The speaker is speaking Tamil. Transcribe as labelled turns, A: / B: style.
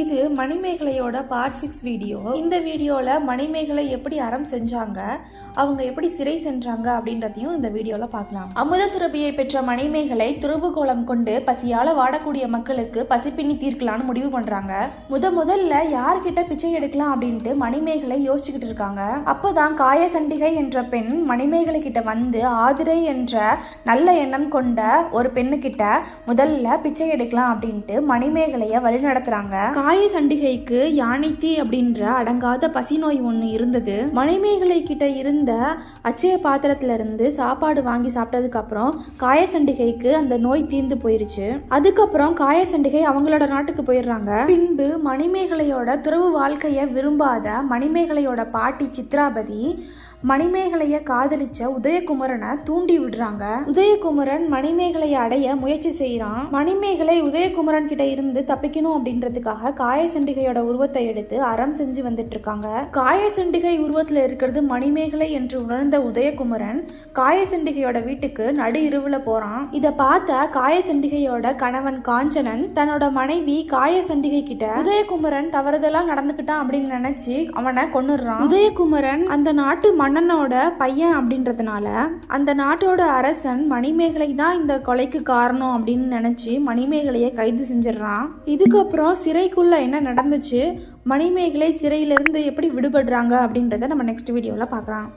A: இது மணிமேகலையோட பார்ட் சிக்ஸ் வீடியோ இந்த வீடியோவில் மணிமேகலை எப்படி அறம் செஞ்சாங்க அவங்க எப்படி சிறை சென்றாங்க அப்படின்றதையும் இந்த வீடியோவில் பார்க்கலாம். அமுத சுரபியை பெற்ற மணிமேகலை துருவுகோலம் கொண்டு பசியால் வாடக்கூடிய மக்களுக்கு பசிப்பின்னி தீர்க்கலாம்னு முடிவு பண்ணுறாங்க முத முதல்ல யார்கிட்ட பிச்சை எடுக்கலாம் அப்படின்ட்டு மணிமேகலை யோசிச்சுக்கிட்டு இருக்காங்க. அப்போதான் காயசண்டிகை என்ற பெண் மணிமேகலை கிட்ட வந்து ஆதிரை என்ற நல்ல எண்ணம் கொண்ட ஒரு பெண்ணுக்கிட்ட முதல்ல பிச்சை எடுக்கலாம் அப்படின்ட்டு மணிமேகலைய வழி நடத்துறாங்க காய சண்டிகைக்கு யானைத்தி அப்படின்ற அடங்காத பசி நோய் ஒன்று இருந்தது. மணிமேகலை கிட்ட இருந்த அச்சய பாத்திரத்துல இருந்து சாப்பாடு வாங்கி சாப்பிட்டதுக்கு அப்புறம் காய சண்டிகைக்கு அந்த நோய் தீர்ந்து போயிருச்சு. அதுக்கப்புறம் காய சண்டிகை அவங்களோட நாட்டுக்கு போயிடுறாங்க. பின்பு மணிமேகலையோட துறவு வாழ்க்கையை விரும்பாத மணிமேகலையோட பாட்டி சித்ராபதி மணிமேகலைய காதலிச்ச உதயகுமரனை தூண்டி விடுறாங்க. உதயகுமரன் மணிமேகலைய அடைய முயற்சி செய்யறான் மணிமேகலை உதயகுமரன் கிட்ட இருந்து தப்பிக்கணும் அப்படின்றதுக்காக காயசண்டிகையோட உருவத்தை எடுத்து அறம் செஞ்சு வந்துட்டு இருக்காங்க. காயசண்டிகை உருவத்துல இருக்கிறது மணிமேகலை என்று உணர்ந்த உதயகுமரன் காயசண்டிகையோட வீட்டுக்கு நடு இருவுல போறான். இத பார்த்த காயசண்டிகையோட கணவன் காஞ்சனன் தன்னோட மனைவி காயசண்டிகை கிட்ட உதயகுமரன் தவறுதெல்லாம் நடந்துக்கிட்டான் அப்படின்னு நினைச்சு அவனை கொன்னுடுறான். உதயகுமரன் அந்த நாட்டு மன்னனோட பையன் அப்படின்றதுனால அந்த நாட்டோட அரசன் மணிமேகலை தான் இந்த கொலைக்கு காரணம் அப்படின்னு நினச்சி மணிமேகலையை கைது செஞ்சிடுறான். இதுக்கப்புறம் சிறைக்குள்ள என்ன நடந்துச்சு? மணிமேகலை சிறையிலிருந்து எப்படி விடுபடுறாங்க அப்படின்றத நம்ம நெக்ஸ்ட் வீடியோவில் பார்க்கலாம்.